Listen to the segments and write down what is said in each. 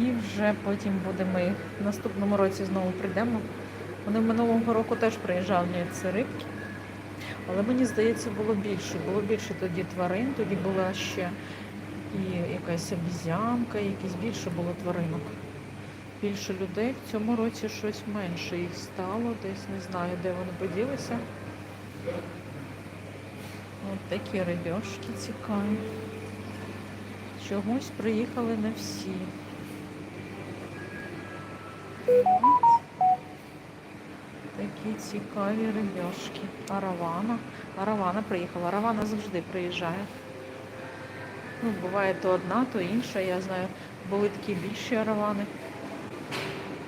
І вже потім будемо їх в наступному році знову прийдемо. Вони минулого року теж приїжджали ці рибки. Але мені здається, було більше. Було більше тоді тварин, тоді була ще і якась обізянка, якісь більше було тваринок. Більше людей. В цьому році щось менше їх стало, десь не знаю, де вони поділися. От такі рибьошки цікаві. Чогось приїхали не всі. Такі цікаві рибьошки. Аравана. Аравана приїхала. Аравана завжди приїжджає. Ну, буває то одна, то інша. Я знаю, були такі більші аравани.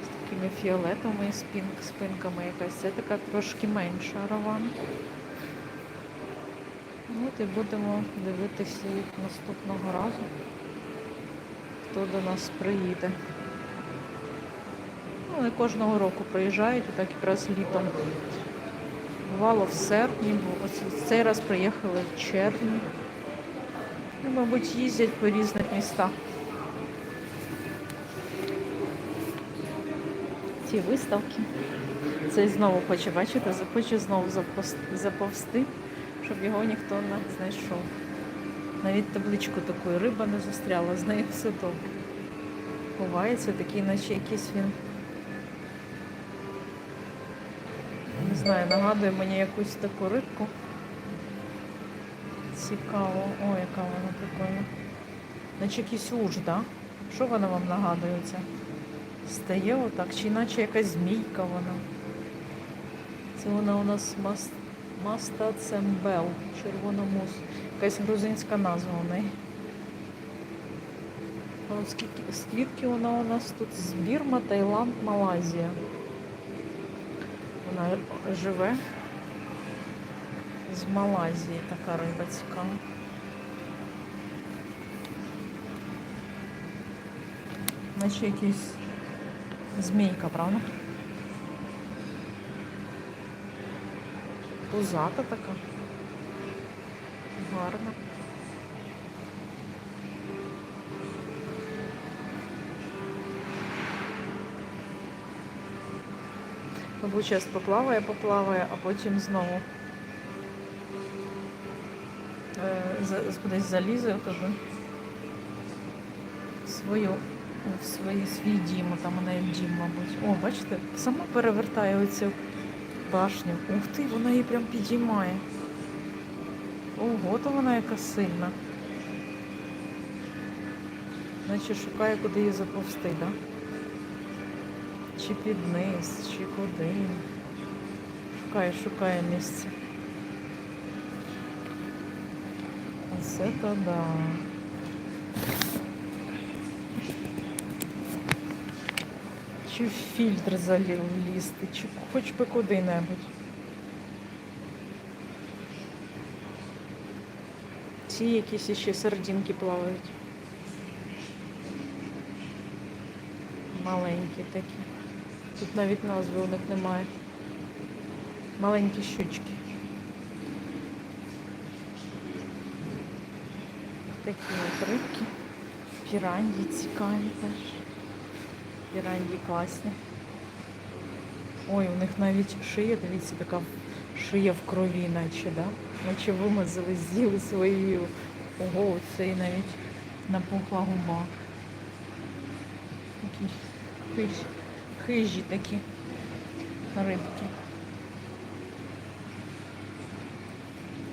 З такими фіолетовими спін, спинками якась. Це така трошки менша аравана. От і будемо дивитися їх наступного разу, хто до нас приїде. Вони кожного року приїжджають, так якраз літом. Бувало в серпні, бо ось цей раз приїхали в червні. Ну, мабуть, їздять по різних містах. Ці виставки. Цей знову хоче бачити, хоче знову заповзти, щоб його ніхто не знайшов. Навіть табличку такої риба не застряла, з нею все добре. Ховається такий, наче якийсь він. Знаю, нагадує мені якусь таку рибку. Цікаво. О, яка вона прикольна. Наче якийсь уж, да? Що вона вам нагадує ця? Стає отак, чи наче якась змійка вона. Це вона у нас мас... Маста Цембел, червономус. Якась грузинська назва у неї. Скільки, вона у нас тут з Бірма, Таїланд, Малайзія. Живе з Малайзії така риба цікава. Наче якийсь змійка, правда? Пузата така. Гарна. Мабуть, зараз поплаває, поплаває, а потім знову е, кудись залізе в свою, в свої, свій дім, там у неї дім, мабуть. О, бачите, сама перевертає оцю башню. Ух ти, вона її прям підіймає. Ого, то вона яка сильна. Наче шукає, куди її заповсти, так? Да? Чи під низ, чи куди. Шукає, шукає місце. Оце то да. Чи в фільтр залів лізти, чи хоч би куди-небудь. Ці якісь ще сардинки плавають. Маленькі такі. Тут навіть назви у них немає. Маленькі щучки. Такі от рибки. Піраньї цікаві теж. Піраньї класні. Ой, у них навіть шия, дивіться, така шия в крові, наче, да? Наче вимазали, з'їли свою. Ого, це і навіть напухла губа. Такі хижі, такі рибки.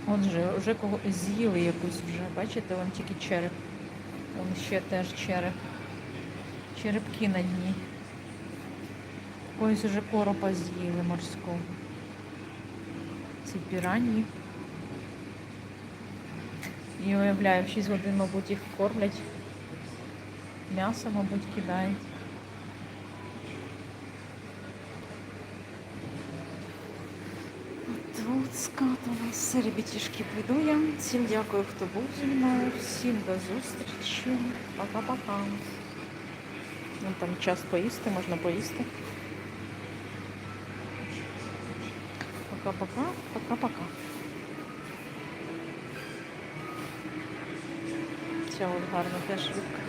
Отже, вже кого з'їли якусь вже, бачите, вон тільки череп. Вон ще теж череп. Черепки на дні. Ось уже коропа з'їли морського. Ці піраньї. І уявляю, в 6 годин, мабуть, їх кормлять. М'ясо, мабуть, кидають. Тут скатилось. Все, ребятішки, піду я. Всім дякую, хто був зі мною. Всім до зустрічі. Пока-пока. Ну, там час поїсти, можна поїсти. Пока-пока, пока-пока. Ця от гарна теж рибка.